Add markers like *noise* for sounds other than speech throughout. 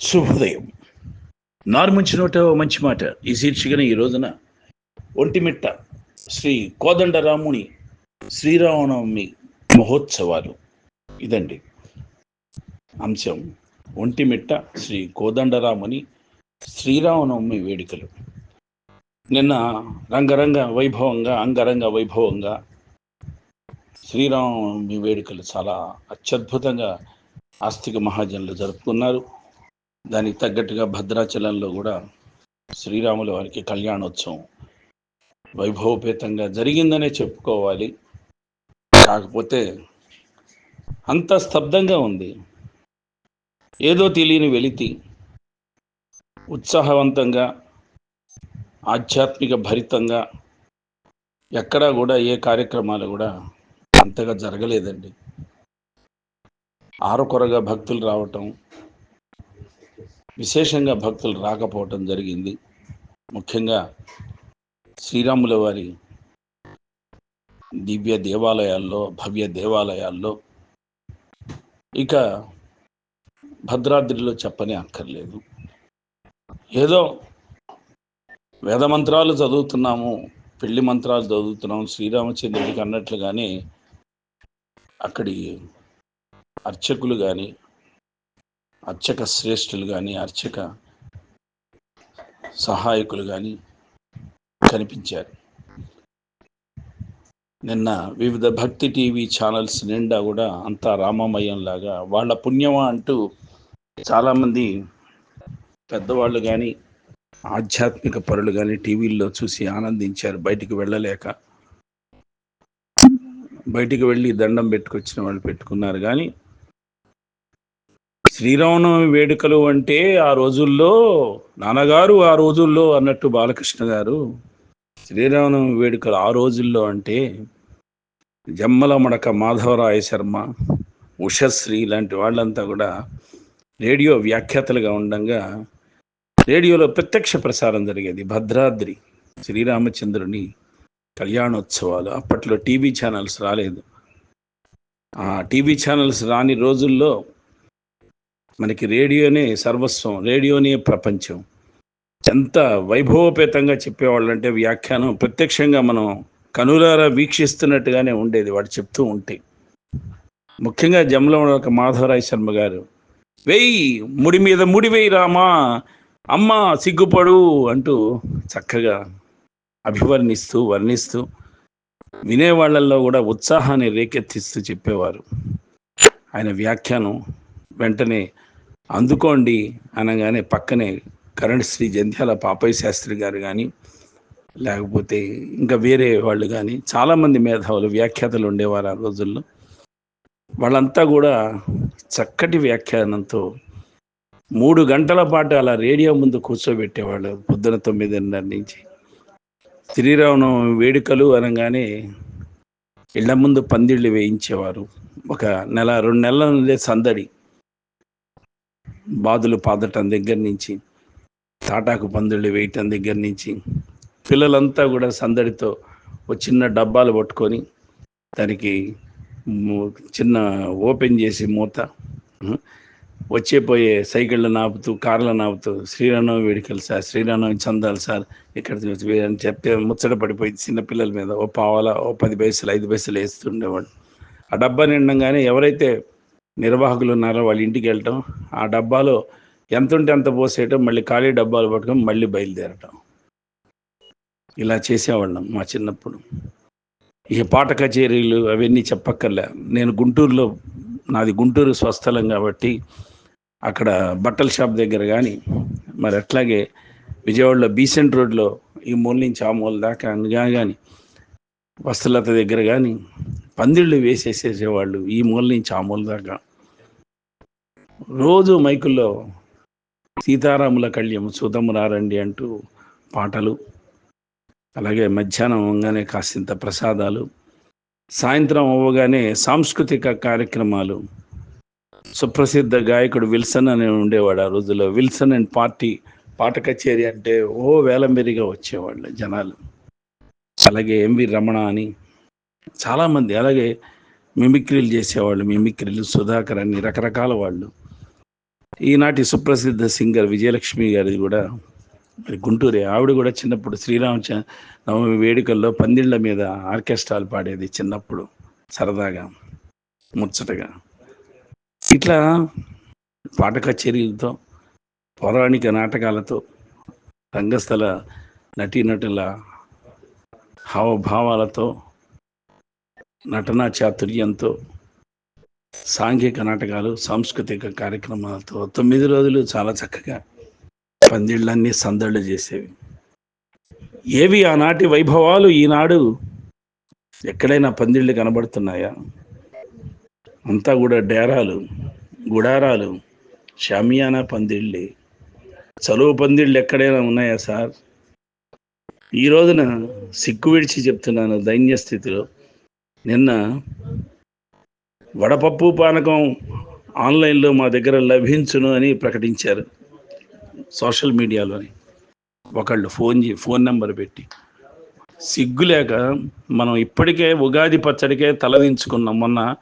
శుభోదయం. నార్మంచి నోట మంచి మాట. ఈ శీర్షికన ఈ రోజున ఒంటిమిట్ట శ్రీ కోదండరాముని శ్రీరామనవమి మహోత్సవాలు. ఇదండి. అంశం ఒంటిమిట్ట శ్రీ కోదండరాముని శ్రీరామనవమి వేడుకలు. నిన్న రంగరంగ వైభవంగా అంగరంగ వైభవంగా శ్రీరామనవమి వేడుకలు చాలా అత్యద్భుతంగా ఆస్తిక మహాజనులు జరుపుకున్నారు. దానికి తగ్గట్టుగా భద్రాచలంలో కూడా శ్రీరాముల వారికి కళ్యాణోత్సవం వైభవపేతంగా జరిగిందనే చెప్పుకోవాలి. కాకపోతే అంత స్తబ్దంగా ఉంది. ఏదో తెలియని వెలితి ఉత్సాహవంతంగా ఆధ్యాత్మిక భరితంగా ఎక్కడా కూడా ఏ కార్యక్రమాలు కూడా అంతగా జరగలేదండి. ఆరుకొరగా భక్తులు రావటం విశేషంగా భక్తులు రాకపోవటం జరిగింది. ముఖ్యంగా శ్రీరాముల వారి దివ్య దేవాలయాల్లో భవ్య దేవాలయాల్లో ఇక భద్రాద్రిలో చెప్పని అక్కర్లేదు. ఏదో వేద మంత్రాలు చదువుతున్నాము పెళ్ళి మంత్రాలు చదువుతున్నాము శ్రీరామచంద్రుడికి అన్నట్లుగానే అక్కడి అర్చకులు కానీ అర్చక శ్రేష్ఠులు కానీ అర్చక సహాయకులు కానీ కనిపించారు. నిన్న వివిధ భక్తి టీవీ ఛానల్స్ నిండా కూడా అంతా రామమయంలాగా వాళ్ళ పుణ్యమా అంటూ చాలామంది పెద్దవాళ్ళు కానీ ఆధ్యాత్మిక పరులు కానీ టీవీల్లో చూసి ఆనందించారు బయటికి వెళ్ళలేక. బయటికి వెళ్ళి దండం పెట్టుకొచ్చిన వాళ్ళు పెట్టుకున్నారు. కానీ శ్రీరామనవమి వేడుకలు అంటే ఆ రోజుల్లో నాన్నగారు ఆ రోజుల్లో అన్నట్టు బాలకృష్ణ గారు శ్రీరామనవమి వేడుకలు ఆ రోజుల్లో అంటే జమ్మల మడక మాధవరాయ శర్మ ఉషశ్రీ లాంటి వాళ్ళంతా కూడా రేడియో వ్యాఖ్యాతలుగా ఉండగా రేడియోలో ప్రత్యక్ష ప్రసారం జరిగేది. భద్రాద్రి శ్రీరామచంద్రుని కళ్యాణోత్సవాలు. అప్పట్లో టీవీ ఛానల్స్ రాలేదు. ఆ టీవీ ఛానల్స్ రాని రోజుల్లో మనకి రేడియోనే సర్వస్వం రేడియోనే ప్రపంచం. ఎంత వైభవపేతంగా చెప్పేవాళ్ళు అంటే వ్యాఖ్యానం ప్రత్యక్షంగా మనం కనులారా వీక్షిస్తున్నట్టుగానే ఉండేది వాడు చెప్తూ ఉంటే. ముఖ్యంగా జమలో ఒక మాధవరాయ శర్మ గారు వెయ్యి ముడి మీద ముడి వెయ్యి రామా అమ్మ సిగ్గుపడు అంటూ చక్కగా అభివర్ణిస్తూ వర్ణిస్తూ వినేవాళ్ళలో కూడా ఉత్సాహాన్ని రేకెత్తిస్తూ చెప్పేవారు. ఆయన వ్యాఖ్యానం వెంటనే అందుకోండి అనగానే పక్కనే కరణ్ శ్రీ జంధ్యాల పాపయ్య శాస్త్రి గారు కానీ లేకపోతే ఇంకా వేరే వాళ్ళు కానీ చాలామంది మేధావులు వ్యాఖ్యాతలు ఉండేవారు ఆ రోజుల్లో. వాళ్ళంతా కూడా చక్కటి వ్యాఖ్యానంతో మూడు గంటల పాటు అలా రేడియో ముందు కూర్చోబెట్టేవాళ్ళు పొద్దున తొమ్మిదిన్నర నుంచి. శ్రీరామనవమి వేడుకలు అనగానే ఇళ్ళ ముందు పందిళ్ళు వేయించేవారు. ఒక నెల రెండు నెలల నుండే సందడి. బాదులు పాదటం దగ్గర నుంచి తాటాకు పందుళ్ళు వేయటం దగ్గర నుంచి పిల్లలంతా కూడా సందడితో ఒక చిన్న డబ్బాలు పట్టుకొని దానికి చిన్న ఓపెన్ చేసి మూత వచ్చే పోయే సైకిళ్ళు నాపుతూ కార్లు నాపుతూ శ్రీరామనవమి వేడుకలు సార్ శ్రీరామనవమి చందాలు సార్ ఇక్కడ అని చెప్తే ముచ్చట పడిపోయి చిన్నపిల్లల మీద ఓ పావల ఓ పది పైసలు ఐదు పైసలు వేస్తుండేవాడు ఆ డబ్బా నిండంగానే ఎవరైతే నిర్వాహకులు ఉన్నారో వాళ్ళ ఇంటికి వెళ్ళటం ఆ డబ్బాలో ఎంత ఉంటే అంత పోసేయటం మళ్ళీ ఖాళీ డబ్బాలు పట్టుకొని మళ్ళీ బయలుదేరటం. ఇలా చేసేవాళ్ళం మా చిన్నప్పుడు. ఇక పాట కచేరీలు అవన్నీ చెప్పక్కర్లే. నేను గుంటూరులో నాది గుంటూరు స్వస్థలం కాబట్టి అక్కడ బట్టల షాప్ దగ్గర కానీ మరి అట్లాగే విజయవాడలో బీసెంట్ రోడ్లో ఈ మూల నుంచి ఆ మూల దాకా కానీ వస్తులత దగ్గర కానీ పందిళ్ళు వేసేసేసేవాళ్ళు ఈ మూల నుంచి ఆ మూల దాకా. రోజు మైకుల్లో సీతారాముల కళ్యం సుధము రారండి అంటూ పాటలు అలాగే మధ్యాహ్నం అవ్వగానే కాసింత ప్రసాదాలు సాయంత్రం అవ్వగానే సాంస్కృతిక కార్యక్రమాలు. సుప్రసిద్ధ గాయకుడు విల్సన్ అని ఉండేవాడు ఆ రోజుల్లో. విల్సన్ అండ్ పార్టీ పాట కచేరి అంటే ఓ వేలంబెరిగా వచ్చేవాళ్ళు జనాలు. అలాగే ఎంవి రమణ అని చాలామంది అలాగే మిమిక్రీలు చేసేవాళ్ళు మిమిక్రీలు సుధాకర్ అని రకరకాల వాళ్ళు. ఈనాటి సుప్రసిద్ధ సింగర్ విజయలక్ష్మి గారిది కూడా మరి గుంటూరే. ఆవిడ కూడా చిన్నప్పుడు శ్రీరామ నవమి వేడుకల్లో పందిళ్ళ మీద ఆర్కెస్ట్రాలు పాడేది చిన్నప్పుడు సరదాగా ముచ్చటగా. ఇట్లా పాట కచేరీలతో పౌరాణిక నాటకాలతో రంగస్థల నటీనటుల హావభావాలతో నటనా చాతుర్యంతో సాంఘిక నాటకాలు సాంస్కృతిక కార్యక్రమాలతో తొమ్మిది రోజులు చాలా చక్కగా పందిళ్ళన్నీ సందళ్ళు చేసేవి. ఏవి ఆనాటి వైభవాలు ఈనాడు ఎక్కడైనా పందిళ్ళు కనబడుతున్నాయా? అంతా కూడా డేరాలు గుడారాలు షామియానా పందిళ్ళి. చలువు పందిళ్ళు ఎక్కడైనా ఉన్నాయా సార్? ఈ రోజున సిక్కు విడిచి చెప్తున్నాను దైన్య స్థితిలో నిన్న వడపప్పు పానకం ఆన్లైన్లో మా దగ్గర లభించును అని ప్రకటించారు సోషల్ మీడియాలోని. ఒకళ్ళు ఫోన్ చే ఫోన్ నెంబర్ పెట్టి. సిగ్గు లేక మనం ఇప్పటికే ఉగాది పచ్చడికే తలదించుకున్నాం మొన్న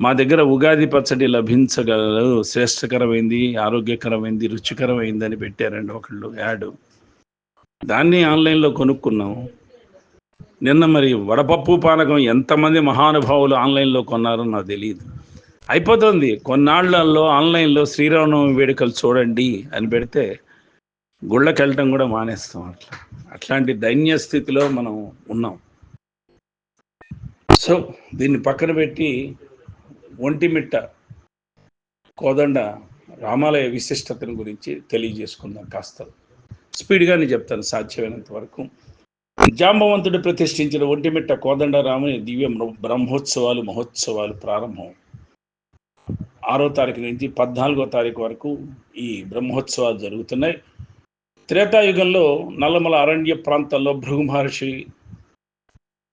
మా దగ్గర ఉగాది పచ్చడి లభించగలరు శ్రేష్టకరమైంది ఆరోగ్యకరమైంది రుచికరమైంది అని పెట్టారండి ఒకళ్ళు యాడ్. దాన్ని ఆన్లైన్లో కొనుక్కున్నాము నిన్న మరి వడపప్పు పానకం ఎంతమంది మహానుభావులు ఆన్లైన్లో కొన్నారో నాకు తెలియదు అయిపోతుంది. కొన్నాళ్ళలో ఆన్లైన్లో శ్రీరామనవమి వేడుకలు చూడండి అని పెడితే గుళ్ళకి వెళ్ళటం కూడా మానేస్తాం అట్లా. అట్లాంటి దైన్య స్థితిలో మనం ఉన్నాం. సో దీన్ని పక్కన పెట్టి ఒంటిమిట్ట కోదండ రామాలయ విశిష్టతను గురించి తెలియజేసుకుందాం కాస్త. స్పీడ్గానే చెప్తాను సాధ్యమైనంత వరకు. జాంబవంతుడు ప్రతిష్ఠించిన ఒంటిమిట్ట కోదండరాముని దివ్య బ్రహ్మోత్సవాలు మహోత్సవాలు ప్రారంభం. ఆరో తారీఖు నుంచి పద్నాలుగో తారీఖు వరకు ఈ బ్రహ్మోత్సవాలు జరుగుతున్నాయి. త్రేతాయుగంలో నల్లమల అరణ్య ప్రాంతాల్లో భృగు మహర్షి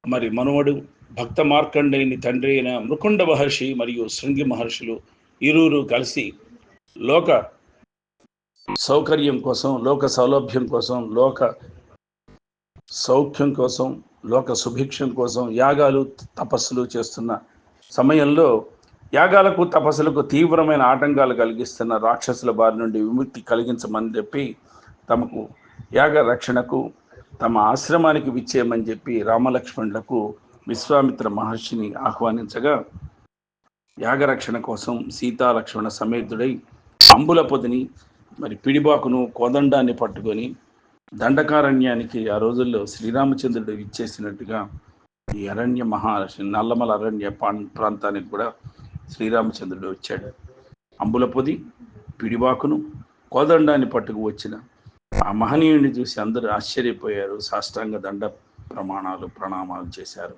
మరి మనువడు భక్త మార్కండేయుని తండ్రి అయిన మృకుండ మహర్షి మరియు శృంగి మహర్షులు ఇరువురు కలిసి లోక సౌకర్యం కోసం లోక సౌలభ్యం కోసం లోక సౌఖ్యం కోసం లోక సుభిక్షం కోసం యాగాలు తపస్సులు చేస్తున్న సమయంలో యాగాలకు తపస్సులకు తీవ్రమైన ఆటంకాలు కలిగిస్తున్న రాక్షసుల బారి నుండి విముక్తి కలిగించమని చెప్పి తమకు యాగ రక్షణకు తమ ఆశ్రమానికి విచ్చేయమని చెప్పి రామలక్ష్మణులకు విశ్వామిత్ర మహర్షిని ఆహ్వానించగా యాగరక్షణ కోసం సీతాలక్ష్మణ సమేతుడై అంబుల పొదిని మరి పిడిబాకును కోదండాన్ని పట్టుకొని దండకారణ్యానికి ఆ రోజుల్లో శ్రీరామచంద్రుడు ఇచ్చేసినట్టుగా ఈ అరణ్య మహర్షి నల్లమల అరణ్య ప్రాంతానికి కూడా శ్రీరామచంద్రుడు వచ్చాడు. అంబుల పొది పిడివాకును కోదండాన్ని పట్టుకు వచ్చిన ఆ మహనీయుడిని చూసి అందరూ ఆశ్చర్యపోయారు. సాష్టాంగ దండ ప్రమాణాలు ప్రణామాలు చేశారు.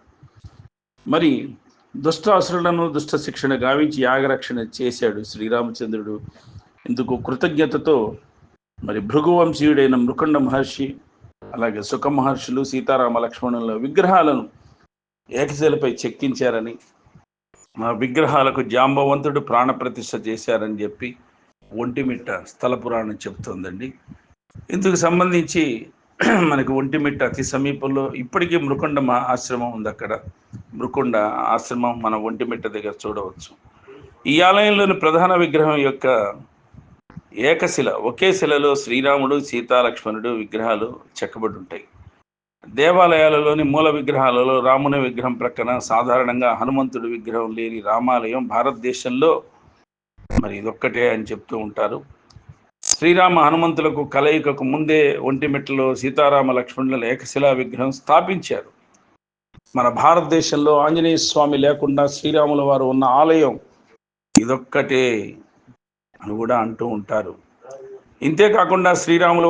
మరి దుష్ట అసురులను దుష్ట శిక్షణ గావించి యాగరక్షణ చేశాడు శ్రీరామచంద్రుడు. ఇందుకు కృతజ్ఞతతో మరి భృగువంశీయుడైన మృకండ మహర్షి అలాగే సుఖ మహర్షులు సీతారామ లక్ష్మణుల విగ్రహాలను ఏకశిలపై చెక్కించారని ఆ విగ్రహాలకు జాంబవంతుడు ప్రాణప్రతిష్ఠ చేశారని చెప్పి ఒంటిమిట్ట స్థల పురాణం చెప్తోందండి ఇందుకు సంబంధించి *clears throat* మనకి ఒంటిమిట్ట అతి సమీపంలో ఇప్పటికీ మృకుండ ఆశ్రమం ఉంది అక్కడ. మృకుండ ఆశ్రమం మన ఒంటిమిట్ట దగ్గర చూడవచ్చు. ఈ ఆలయంలోని ప్రధాన విగ్రహం యొక్క ఏకశిల ఒకే శిలలో శ్రీరాముడు సీతాలక్ష్మణుడు విగ్రహాలు చెక్కబడి ఉంటాయి దేవాలయాలలోని మూల విగ్రహాలలో రాముని విగ్రహం ప్రక్కన సాధారణంగా హనుమంతుడి విగ్రహం లేని రామాలయం భారతదేశంలో మరి ఇదొక్కటే అని చెప్తూ ఉంటారు. శ్రీరామ హనుమంతులకు కలయికకు ముందే ఒంటిమిట్టలో సీతారామ లక్ష్మణుల ఏకశిలా విగ్రహం స్థాపించారు. మన భారతదేశంలో ఆంజనేయ స్వామి లేకుండా శ్రీరాముల వారు ఉన్న ఆలయం ఇదొక్కటే. అని కూడా అంటూ ఉంటారు. ఇంతే కాకుండా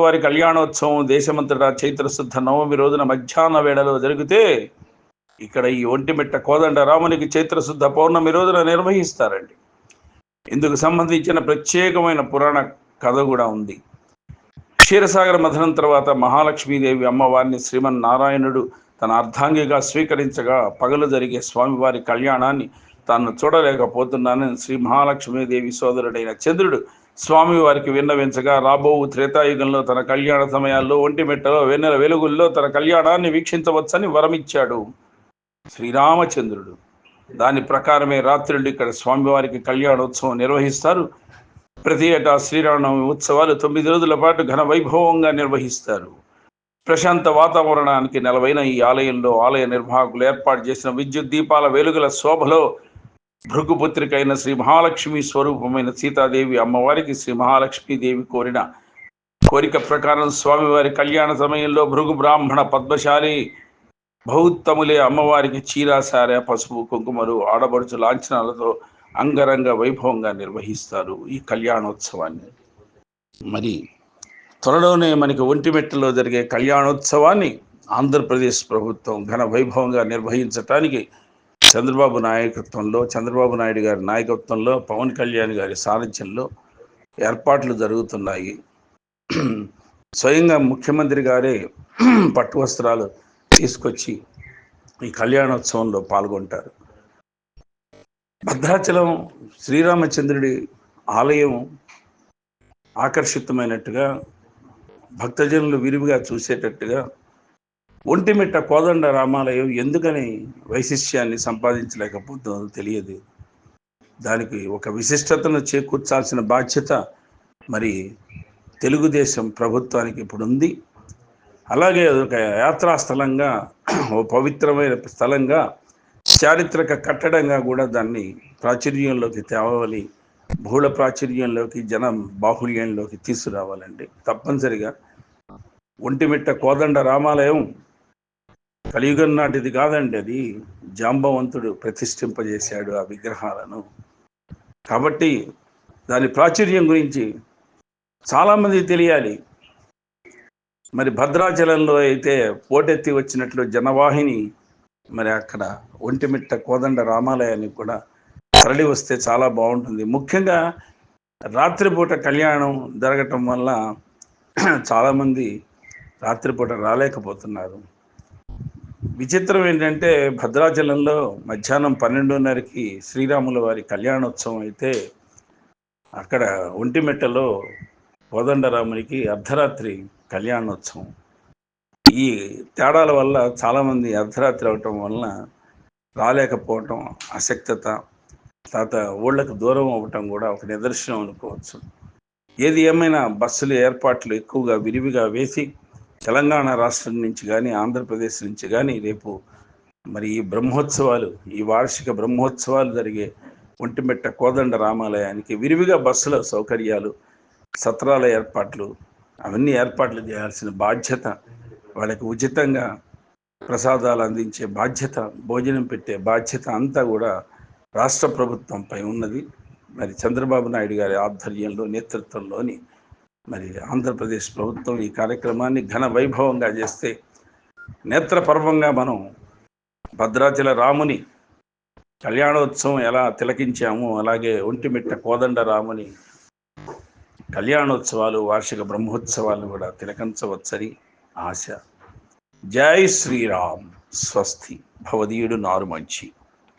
వారి కళ్యాణోత్సవం దేశమంతటా చైత్రశుద్ధ నవమి రోజున మధ్యాహ్న వేళలో జరిగితే ఇక్కడ ఈ ఒంటిమిట్ట కోదండ రామునికి చైత్రశుద్ధ పౌర్ణమి రోజున నిర్వహిస్తారండి. ఇందుకు సంబంధించిన ప్రత్యేకమైన పురాణ కథ కూడా ఉంది. క్షీరసాగర మథనం తర్వాత మహాలక్ష్మీదేవి అమ్మవారిని శ్రీమన్నారాయణుడు తన అర్ధాంగిగా స్వీకరించగా పగలు జరిగే స్వామివారి కళ్యాణాన్ని తాను చూడలేకపోతున్నానని శ్రీ మహాలక్ష్మీదేవి సోదరుడైన చంద్రుడు స్వామివారికి విన్నవించగా రాబో త్రేతాయుగంలో తన కళ్యాణ సమయాల్లో ఒంటిమెట్టలో వెన్నెల వెలుగుల్లో తన కళ్యాణాన్ని వీక్షించవచ్చని వరమిచ్చాడు శ్రీరామచంద్రుడు. దాని ప్రకారమే రాత్రులు ఇక్కడ స్వామివారికి కళ్యాణోత్సవం నిర్వహిస్తారు. ప్రతి ఏటా శ్రీరామనవమి ఉత్సవాలు తొమ్మిది రోజుల పాటు ఘన వైభవంగా నిర్వహిస్తారు. ప్రశాంత వాతావరణానికి నెలవైన ఈ ఆలయంలో ఆలయ నిర్వాహకులు ఏర్పాటు చేసిన విద్యుత్ దీపాల వెలుగుల శోభలో భృగుపుత్రికైన శ్రీ మహాలక్ష్మి స్వరూపమైన సీతాదేవి అమ్మవారికి శ్రీ మహాలక్ష్మీదేవి కోరిన కోరిక ప్రకారం స్వామివారి కళ్యాణ సమయంలో భృగు బ్రాహ్మణ పద్మశాలి బహుత్తములే అమ్మవారికి చీరాసార పసుపు కుంకుమలు ఆడబడుచు లాంఛనాలతో అంగరంగ వైభవంగా నిర్వహిస్తారు ఈ కళ్యాణోత్సవాన్ని. మరి త్వరలోనే మనకి ఒంటిమెట్టలో జరిగే కళ్యాణోత్సవాన్ని ఆంధ్రప్రదేశ్ ప్రభుత్వం ఘన వైభవంగా నిర్వహించటానికి చంద్రబాబు నాయకత్వంలో చంద్రబాబు నాయుడు గారి నాయకత్వంలో పవన్ కళ్యాణ్ గారి సారథ్యంలో ఏర్పాట్లు జరుగుతున్నాయి. స్వయంగా ముఖ్యమంత్రి గారే పట్టు వస్త్రాలు తీసుకొచ్చి ఈ కళ్యాణోత్సవంలో పాల్గొంటారు. భద్రాచలం శ్రీరామచంద్రుడి ఆలయం ఆకర్షితమైనట్టుగా భక్తజనులు విరివిగా చూసేటట్టుగా ఒంటిమిట్ట కోదండ రామాలయం ఎందుకని వైశిష్యాన్ని సంపాదించలేకపోతుందో తెలియదు. దానికి ఒక విశిష్టతను చేకూర్చాల్సిన బాధ్యత మరి తెలుగుదేశం ప్రభుత్వానికి ఇప్పుడు ఉంది అలాగే ఒక యాత్రా స్థలంగా ఓ పవిత్రమైన స్థలంగా చారిత్రక కట్టడంగా కూడా దాన్ని ప్రాచుర్యంలోకి తేవాలి బహుళ ప్రాచుర్యంలోకి జనం బాహుళ్యంలోకి తీసుకురావాలండి. తప్పనిసరిగా ఒంటిమిట్ట కోదండ రామాలయం కలియుగం నాటిది కాదండి అది. జాంబవంతుడు ప్రతిష్ఠింపజేశాడు ఆ విగ్రహాలను. కాబట్టి దాని ప్రాచుర్యం గురించి చాలామంది తెలియాలి. మరి భద్రాచలంలో అయితే పోటెత్తి వచ్చినట్లు జనవాహిని మరి అక్కడ ఒంటిమిట్ట కోదండ రామాలయానికి కూడా తరలి వస్తే చాలా బాగుంటుంది. ముఖ్యంగా రాత్రిపూట కళ్యాణం జరగటం వల్ల చాలామంది రాత్రిపూట రాలేకపోతున్నారు. విచిత్రం ఏంటంటే భద్రాచలంలో మధ్యాహ్నం పన్నెండున్నరకి శ్రీరాముల వారి కళ్యాణోత్సవం అయితే అక్కడ ఒంటిమెట్టలో కోదండరామునికి అర్ధరాత్రి కళ్యాణోత్సవం. ఈ తేడాల వల్ల చాలామంది అర్ధరాత్రి అవటం వలన రాలేకపోవటం అశక్తత తర్వాత ఊళ్ళకు దూరం అవ్వటం కూడా ఒక నిదర్శనం అనుకోవచ్చు. ఏది ఏమైనా బస్సులు ఏర్పాట్లు ఎక్కువగా విరివిగా వేసి తెలంగాణ రాష్ట్రం నుంచి కానీ ఆంధ్రప్రదేశ్ నుంచి కానీ రేపు మరి ఈ బ్రహ్మోత్సవాలు ఈ వార్షిక బ్రహ్మోత్సవాలు జరిగే ఒంటిమిట్ట కోదండ రామాలయానికి విరివిగా బస్సుల సౌకర్యాలు సత్రాల ఏర్పాట్లు అవన్నీ ఏర్పాట్లు చేయాల్సిన బాధ్యత వాళ్ళకి ఉచితంగా ప్రసాదాలు అందించే బాధ్యత భోజనం పెట్టే బాధ్యత అంతా కూడా రాష్ట్ర ప్రభుత్వంపై ఉన్నది. మరి చంద్రబాబు నాయుడు గారి ఆధ్వర్యంలో నేతృత్వంలోని మరి ఆంధ్రప్రదేశ్ ప్రభుత్వం ఈ కార్యక్రమాన్ని ఘన వైభవంగా చేస్తే నేత్రపర్వంగా మనం భద్రాచల రాముని కళ్యాణోత్సవం ఎలా తిలకించామో అలాగే ఒంటిమిట్ట కోదండ రాముని కళ్యాణోత్సవాలు వార్షిక బ్రహ్మోత్సవాలు కూడా తిలకించవచ్చని ఆశ. జై శ్రీరామ్. స్వస్తి. భవదీయుడు నారు మంచి.